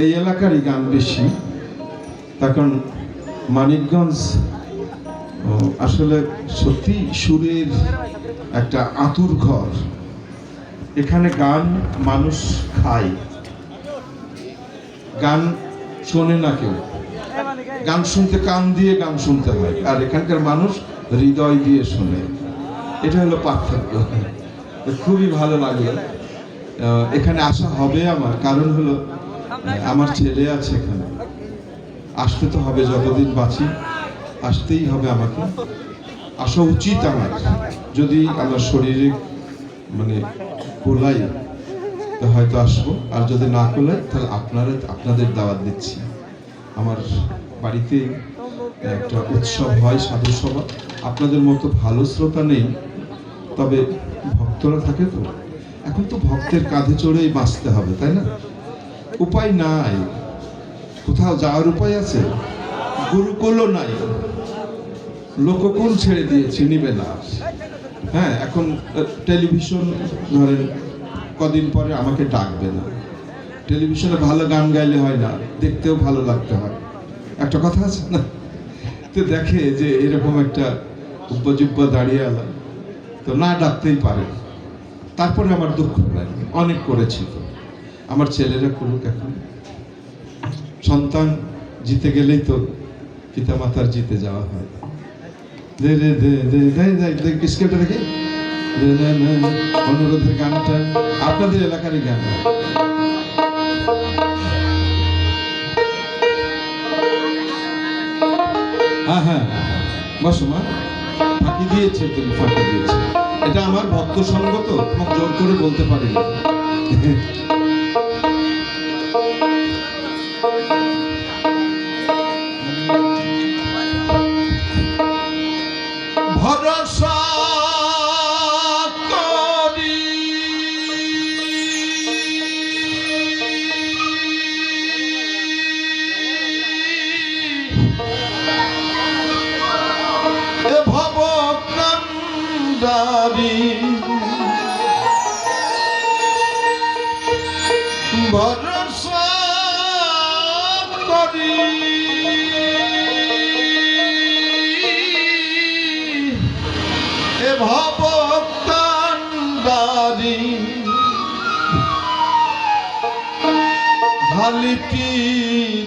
এই এলাকারই গান বেশি। তখন মানিকগঞ্জ আসলে সত্যি সুরের একটা আতুর ঘর। এখানে গান মানুষ খায়। গান শোনে না কেউ। গান শুনতে কান দিয়ে গান শুনতে হয়। আর এখানকার মানুষ হৃদয় দিয়ে শোনে। এটা হলো পার্থক্য। খুবই ভালো লাগে এখানে আসা হবে আমার। কারণ হলো আমার ছেলে আছে এখানে। আসতে তো হবে যতদিন বাঁচি, আসতেই হবে আমাকে। আসা উচিত আমার, যদি আমার শরীরে মানে কোলাই, তো হয়তো আসব। আর যদি না কোলাই, তাহলে আপনারা, আপনাদের দাওয়াত দিচ্ছি। আমার বাড়িতে একটা উৎসব হয়, সাধু সভা। আপনাদের মতো ভালো শ্রোতা নেই, তবে ভক্তরা থাকে তো। এখন তো ভক্তের কাঁধে চড়েই বাঁচতে হবে, তাই না? উপায় নাই। কোথাও যাওয়ার উপায় আছে? গুরুকুলও নাই। লোককুল ছেড়ে দিয়েছে? নিবে না। হ্যাঁ এখন টেলিভিশন ধরেন, কদিন পরে আমাকে ডাকবে না। টেলিভিশনে ভালো গান গাইলে হয় না, দেখতেও ভালো লাগতে হয়। একটা কথা আছে না? তো দেখে যে এরকম একটা উপযোগ্য দাঁড়িয়ে আলা তো না ডাকতেই পারে। তারপরে আমার দুঃখ নাই অনেক করেছি। আমার ছেলেরা করুক এখন। সন্তান জিতে গেলেই তো পিতা মাতার জিতে যাওয়া হয়। দে দে দে দে দে দে স্কেলটা দেখে। অনুরোধের গানটা। আপনাদের এলাকারই গান। হ্যাঁ হ্যাঁ বসো, মা। ফাঁকি দিয়েছে তুমি ফাঁকি দিয়েছে। এটা আমার ভক্ত সঙ্গ তো, তোমাকে জোর করে বলতে পারি কান্দারি ভরসা করি এ ভব কান্দারি হালিটি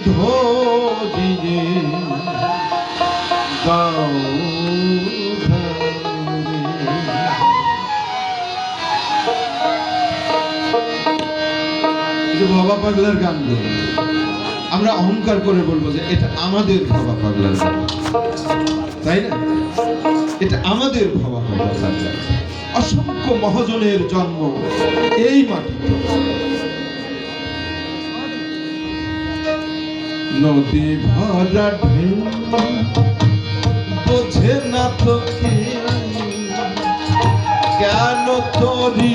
ধরিয়ে গাও বাবা পাগলার গান বলব আমরা অহংকার করে বলব যে এটা আমাদের বাবা পাগলার গান। তাই না? এটা আমাদের বাবা পাগলার গান। অসংখ্য মহাজনের জন্ম এই মাটিতে। নদী ভরা ঢেউ, বোঝে না তোকে। কেন তোরি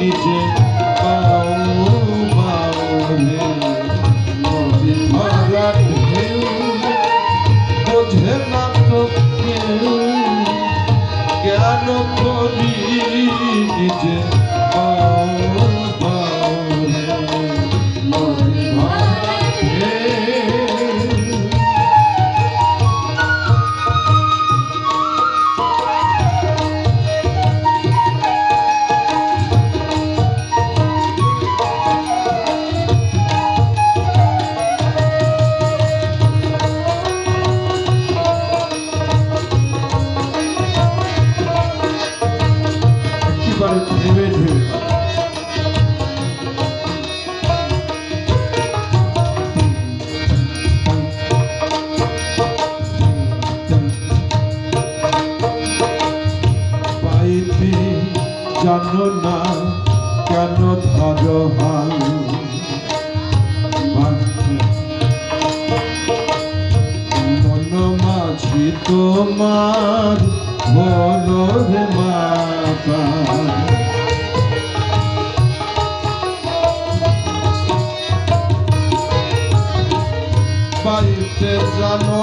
নিজে বাউ meu জানো না কেন ধরো হাল? মন মাঝি তোমার বলো রে মাতা পাইতে জানো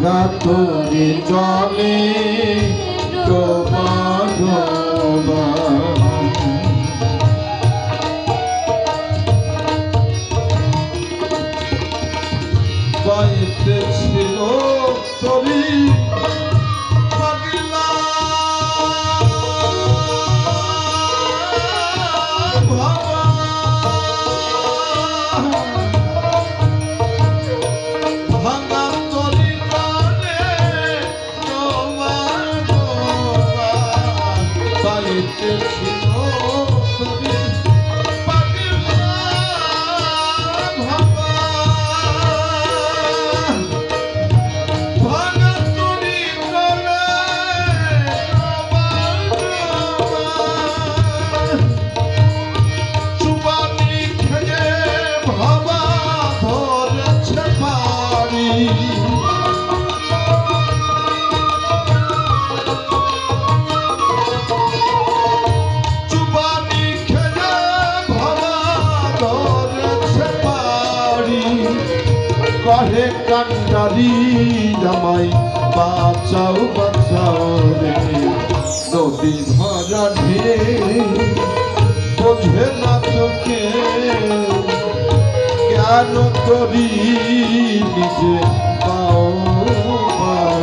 গঙ্গা তুমি জলে তোমার It is your. oh. তোর পারি কহে কান্ডারি জামাই, বাঁচাও বাঁচাও রে। নদী ভরা ঢে বোঝে না চোখে। কেন করি নিজে পাও পাও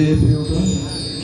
with